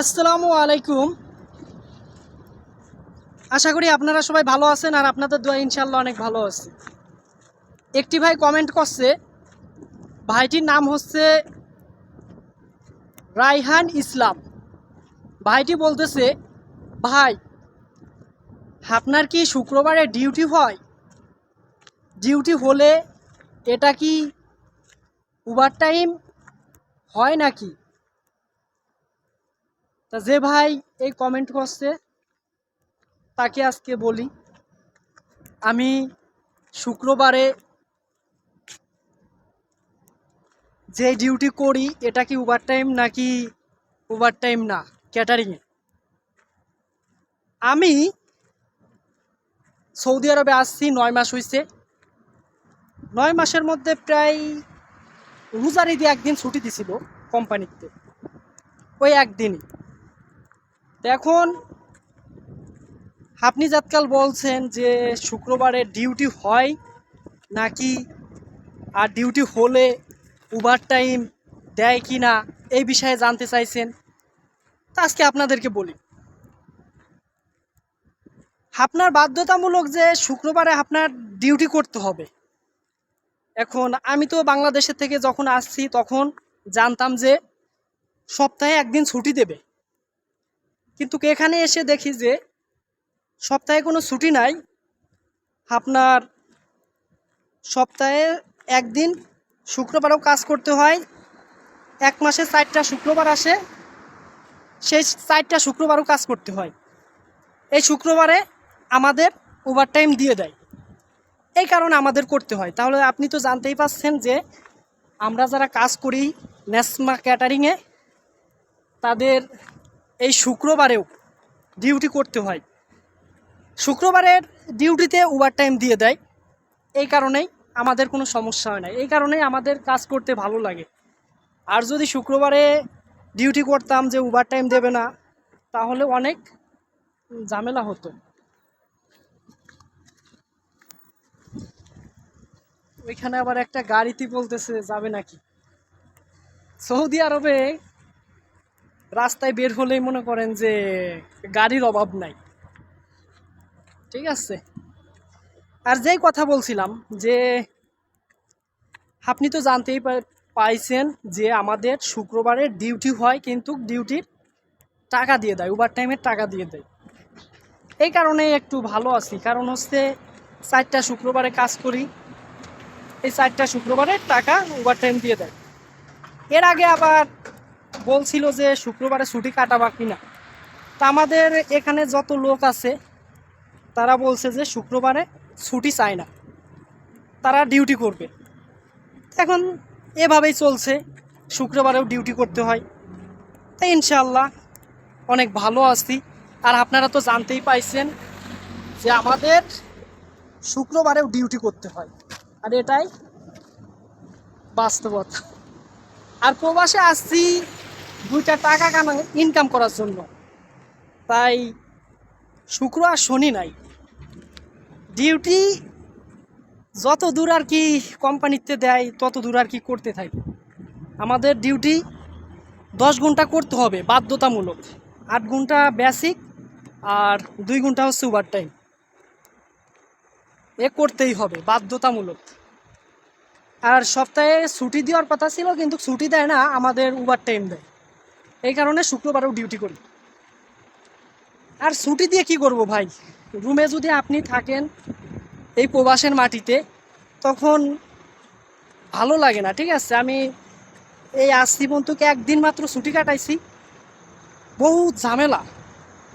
আসসালামু আলাইকুম। আশা করি আপনারা সবাই ভালো আছেন আর আপনাদের দোয়া ইনশাল্লাহ অনেক ভালো আছে। একটি ভাই কমেন্ট করছে, ভাইটির নাম হচ্ছে রাইহান ইসলাম। ভাইটি বলতেছে, ভাই, আপনার কি শুক্রবারে ডিউটি হয়? ডিউটি হলে এটা কি ওভার টাইম হয় নাকি? তা যে ভাই এই কমেন্ট করছে, তাকে আজকে বলি, আমি শুক্রবারে যে ডিউটি করি, এটা কি ওভার টাইম নাকি ওভার টাইম না ক্যাটারিংয়ে আমি সৌদি আরবে আসছি, নয় মাস হয়েছে নয় মাসের মধ্যে প্রায় রোজার ঈদে একদিন ছুটি দিছিল কোম্পানিতে ওই একদিনই। এখন আপনি যাতকাল বলছেন যে শুক্রবারে ডিউটি হয় নাকি আর ডিউটি হলে ওভার টাইম দেয় কি না এই বিষয়ে জানতে চাইছেন। তা আজকে আপনাদেরকে বলি। আপনার বাধ্যতামূলক যে শুক্রবারে আপনার ডিউটি করতে হবে। এখন আমি তো বাংলাদেশের থেকে যখন আসছি তখন জানতাম যে সপ্তাহে একদিন ছুটি দেবে। কিন্তু এখানে এসে দেখি যে সপ্তাহে কোনো ছুটি নাই। আপনার সপ্তাহে একদিন শুক্রবারও কাজ করতে হয়। এক মাসে চারটা শুক্রবার আসে, সেই চারটা শুক্রবারও কাজ করতে হয়। এই শুক্রবারে আমাদের ওভারটাইম দিয়ে দেয়। এই কারণে আমাদের করতে হয়। তাহলে আপনি তো জানতেই পারছেন যে আমরা যারা কাজ করি নেসমা ক্যাটারিংয়ে, তাদের শুক্রবারেও ডিউটি করতে হয়। শুক্রবারের ডিউটিতে ওভারটাইম দিয়ে দেয়। এই কারণেই আমাদের কোনো সমস্যা হয় না। এই কারণেই আমাদের কাজ করতে ভালো লাগে। আর যদি শুক্রবারে ডিউটি করতাম যে ওভারটাইম দেবে না, তাহলে অনেক ঝামেলা হতো। ওইখানে আবার একটা গাড়িতে বলতেছে, যাবে নাকি? সৌদি আরবে রাস্তায় বের হলেই মনে করেন যে গাড়ির অভাব নাই। ঠিক আছে? আর যেই কথা বলছিলাম যে আপনি তো জানতেই পাইছেন যে আমাদের শুক্রবারে ডিউটি হয় কিন্তু ডিউটির টাকা দিয়ে দেয় ওভার টাইমের টাকা দিয়ে দেয়। এই কারণে একটু ভালো আছি। কারণ হচ্ছে চারটা শুক্রবারে কাজ করি, এই চারটা শুক্রবারে টাকা ওভার টাইম দিয়ে দেয়। এর আগে আবার বলছিল যে শুক্রবারে ছুটি কাটাবা কিনা। তা আমাদের এখানে যত লোক আছে, তারা বলছে যে শুক্রবারে ছুটি চায় না। তারা ডিউটি করবে। এখন এভাবেই চলছে, শুক্রবারেও ডিউটি করতে হয়। তাই ইনশাল্লাহ অনেক ভালো আছি। আর আপনারা তো জানতেই পাইছেন যে আমাদের শুক্রবারেও ডিউটি করতে হয়। আর এটাই বাস্তবতা। আর প্রবাসে আসছি দুইটা টাকা কামা ইনকাম করার জন্য। তাই শুক্র আর শনি নাই। ডিউটি যত দূর আর কি কোম্পানিতে দেয়, তত দূর আর কি করতে থাকি। আমাদের ডিউটি দশ ঘণ্টা করতে হবে, বাধ্যতামূলক। আট ঘণ্টা বেসিক আর দুই ঘণ্টা হচ্ছে ওভার টাইম এ করতেই হবে, বাধ্যতামূলক। আর সপ্তাহে ছুটি দেওয়ার কথা ছিল, কিন্তু ছুটি দেয় না, আমাদের ওভার টাইম দেয়। এই কারণে শুক্রবারেও ডিউটি করি। আর ছুটি দিয়ে কি করব ভাই? রুমে যদি আপনি থাকেন এই প্রবাসের মাটিতে, তখন ভালো লাগে না, ঠিক আছে? আমি এই আসছি বন্ধুকে একদিন মাত্র ছুটি কাটাইছি। বহু ঝামেলা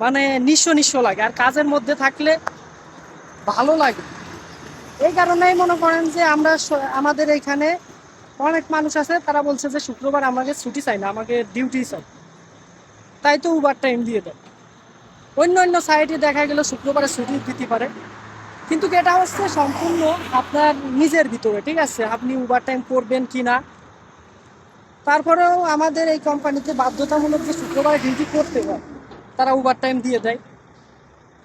মানে নিঃস্ব নিঃস্ব লাগে, আর কাজের মধ্যে থাকলে ভালো লাগে। এই কারণেই মনে করেন যে আমরা আমাদের এখানে অনেক মানুষ আছে, তারা বলছে যে শুক্রবার আমাকে ছুটি চাই না, আমাকে ডিউটি চাই। তাই তো উবার টাইম দিয়ে দেয়। অন্য অন্য সাইডে দেখা গেল শুক্রবারে ছুটি দিতে পারে। কিন্তু এটা হচ্ছে সম্পূর্ণ আপনার নিজের ভিতরে, ঠিক আছে? আপনি উবার টাইম করবেন কি না? তারপরেও আমাদের এই কোম্পানিতে বাধ্যতামূলক যে শুক্রবারে ডিউটি করতে হয়, তারা উবার টাইম দিয়ে দেয়।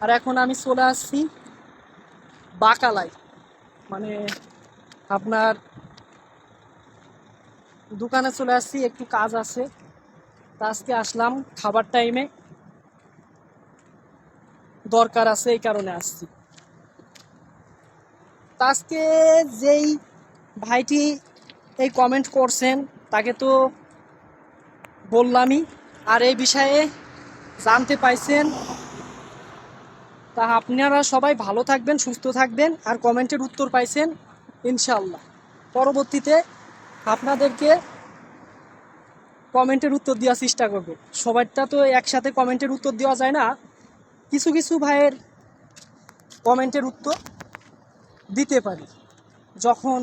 আর এখন আমি চলে আসছি বাকালাই মানে আপনার দোকানে চলে আসছি, একটু কাজ আছে। তা আজকে আসলাম খাবার টাইমে দরকার আছে এই কারণে আসছি। তা আজকে যেই ভাইটি এই কমেন্ট করছেন, তাকে তো বললামই। আর এই বিষয়ে জানতে পাইছেন, তা আপনারা সবাই ভালো থাকবেন, সুস্থ থাকবেন আর কমেন্টের উত্তর পাইছেন ইনশাল্লাহ পরবর্তীতে আপনাদেরকে কমেন্টের উত্তর দেওয়ার চেষ্টা করব। সবাইটা তো একসাথে কমেন্টের উত্তর দেওয়া যায় না। কিছু কিছু ভাইয়ের কমেন্টের উত্তর দিতে পারি। যখন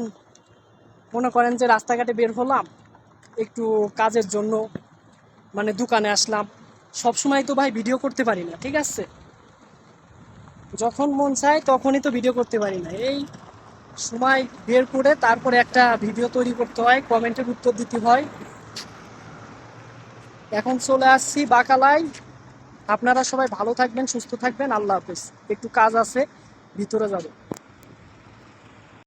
মনে করেন যে রাস্তাঘাটে বের হলাম, একটু কাজের জন্য মানে দোকানে আসলাম, সব সময় তো ভাই ভিডিও করতে পারি না, ঠিক আছে? যখন মন চায় তখনই তো ভিডিও করতে পারি না। এই সময় বের করে তারপরে একটা ভিডিও তৈরি করতে হয়, কমেন্টের উত্তর দিতে হয়। এখন চলে আসছি বাকালায়। আপনারা সবাই ভালো থাকবেন, সুস্থ থাকবেন। আল্লাহ হাফেজ। একটু কাজ আছে, ভিতরে যাব।